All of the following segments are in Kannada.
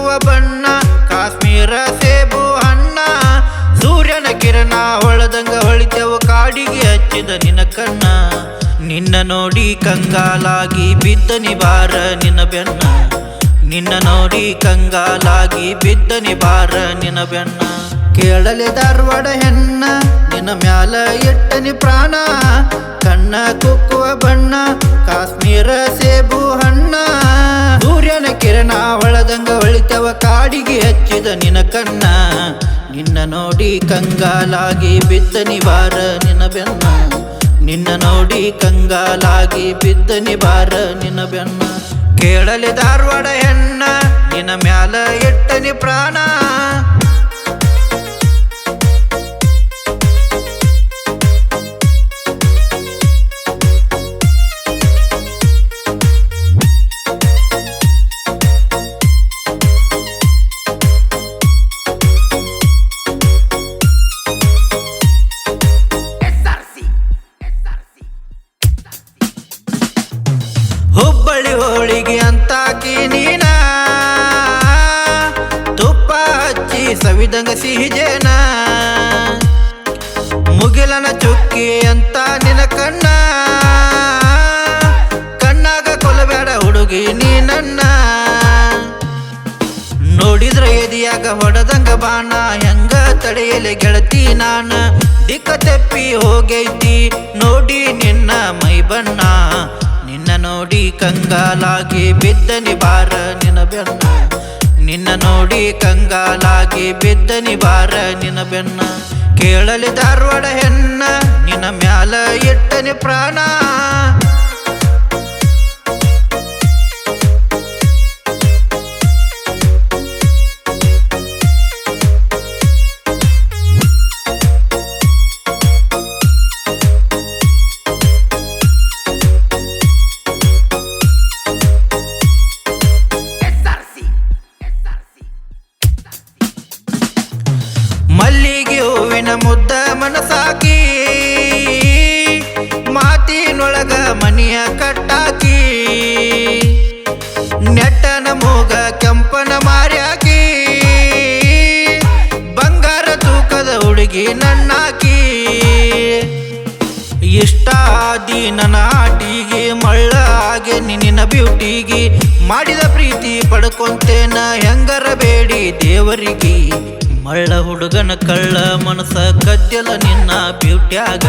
ಹೂವ ಬಣ್ಣ, ಕಾಶ್ಮೀರ ಸೇಬು ಅಣ್ಣ ಸೂರ್ಯನ ಕಿರಣ ಹೊಳದಂಗ ಹೊಳಿತೆವು, ಕಾಡಿಗೆ ಹಚ್ಚಿದ ನಿನ್ನ ಕಣ್ಣ. ನಿನ್ನ ನೋಡಿ ಕಂಗಾಲಾಗಿ ಬಿದ್ದನಿ ಬಾರ ನಿನ ಬೆನ್ನ. ನಿನ್ನ ನೋಡಿ ಕಂಗಾಲಾಗಿ ಬಿದ್ದನಿ ಬಾರ ನಿನ ಬೆನ್ನ. ಕೇಳಲೆ ಧಾರವಾಡ ಹೆಣ್ಣ, ನಿನ್ನ ಮ್ಯಾಲ ಎಟ್ಟನಿ ಪ್ರಾಣ. ಕಣ್ಣ ಕುಕ್ಕುವ ಬಣ್ಣ, ಕಾಶ್ಮೀರ ಸೇಬು ಹಣ್ಣ. ಕಾಡಿಗೆ ಹಚ್ಚಿದ ನಿನ ಕಣ್ಣ. ನಿನ್ನ ನೋಡಿ ಕಂಗಾಲಾಗಿ ಬಿದ್ದ ನಿವಾರ ನಿನ್ನ ಬೆನ್ನ. ನಿನ್ನ ನೋಡಿ ಕಂಗಾಲಾಗಿ ಬಿದ್ದ ನಿವಾರ ನಿನ್ನ ಬೆನ್ನ. ಕೇಳಲಿ ಧಾರವಾಡ ಹೆಣ್ಣ, ನಿನ್ನ ಮ್ಯಾಲ ಎಟ್ಟನಿ ಪ್ರಾಣ. ಹಚ್ಚಿ ಸವಿದಂಗ ಸಿಹಿ ಜೇನ ಮುಗಿಲನ ಚುಕ್ಕಿ ಅಂತ ನಿನ ಕಣ್ಣ. ಕಣ್ಣಾಗ ಕೊಲಬೇಡ ಹುಡುಗಿ ನೀ ನನ್ನ. ನೋಡಿದ್ರ ಎದಿಯಾಗ ಹೊಡೆದಂಗ ಬಾಣ, ಹೆಂಗ ತಡೆಯಲೆ ಗೆಳತಿ ನಾನ. ದಿಕ್ಕ ತೆಪ್ಪಿ ಹೋಗೈತಿ, ನೋಡಿ ನಿನ್ನ ಮೈ ಬಣ್ಣ. ನಿನ್ನ ನೋಡಿ ಕಂಗಾಲಾಗಿ ಬಿದ್ದನಿ ಬಾರ ನಿನ್ನ ಬೆನ್ನ. ನಿನ್ನ ನೋಡಿ ಕಂಗಾಲಾಗಿ ಬಿದ್ದನಿ ಬಾರ ನಿನ್ನ ಬೆನ್ನ ಕೇಳಲಿ ಧಾರವಾಡ ಹೆಣ್ಣ. ಇಷ್ಟ ಆದಿ ನನ್ನ ಆಟಿಗೆ, ಮಳ್ಳ ಹಾಗೆ ನಿನ್ನ ಬ್ಯೂಟಿಗೆ. ಮಾಡಿದ ಪ್ರೀತಿ ಪಡ್ಕೊಂತೇನ ಹೆಂಗರ ಬೇಡಿ ದೇವರಿಗೆ. ಮಳ್ಳ ಹುಡುಗನ ಕಳ್ಳ ಮನಸ ಕದ್ದೆಲ ನಿನ್ನ ಬ್ಯೂಟ್ಯಾಗ.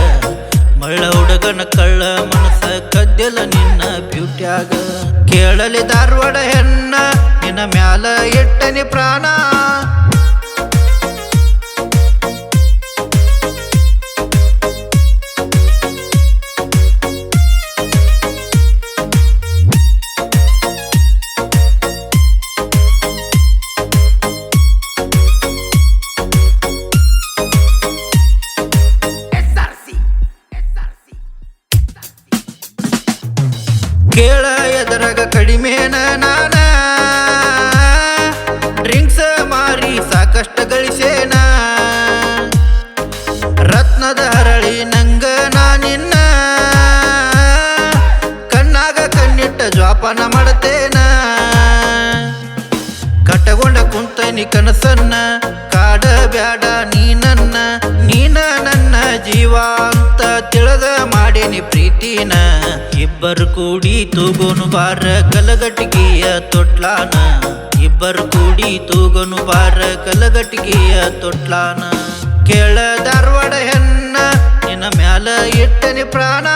ಮಳ್ಳ ಹುಡುಗನ ಕಳ್ಳ ಮನಸ ಕದ್ದಲ ನಿನ್ನ ಬ್ಯೂಟ್ಯಾಗ. ಕೇಳಲಿ ಧಾರವಾಡ ಹೆಣ್ಣ, ನಿನ್ನ ಮ್ಯಾಲ ಎಟ್ಟನಿ ಪ್ರಾಣ. ಕೇಳ ಎದರಗ ಕಡಿಮೆನ ನಾನ? ಡ್ರಿಂಕ್ಸ್ ಮಾರಿ ಸಾಕಷ್ಟು ಗಳಿಸೇನ? ರತ್ನದ ಹರಳಿ ನಂಗ ನಾನಿನ್ನ ಕಣ್ಣಾಗ ಕಣ್ಣಿಟ್ಟ ಜ್ವಾಪನ ಮಾಡತೇನ? ಕಟ್ಟಗೊಂಡ ಕುಂತನಿ ಕನಸನ್ನ, ಕಾಡ ಬ್ಯಾಡ ನೀ ನನ್ನ, ನೀನ ನನ್ನ ಜೀವ ಅಂತ ತಿಳಿದ ಮಾಡೇನಿ ಪ್ರೀತಿನ. ಇಬ್ಬರು ಕೂಡಿ ತೂಗೋನು ಬಾರ ಕಲಗಟ್ಟಿಗೆಯ ತೊಟ್ಲಾನ. ಇಬ್ಬರು ಕೂಡಿ ತೂಗೋನು ಬಾರ ಕಲಗಟ್ಟಿಗೆಯ ತೊಟ್ಲಾನ. ಕೇಳ ಧಾರವಾಡ ಹೆಣ್ಣ, ನಿನ್ನ ಮ್ಯಾಲ ಇಟ್ಟನಿ ಪ್ರಾಣ.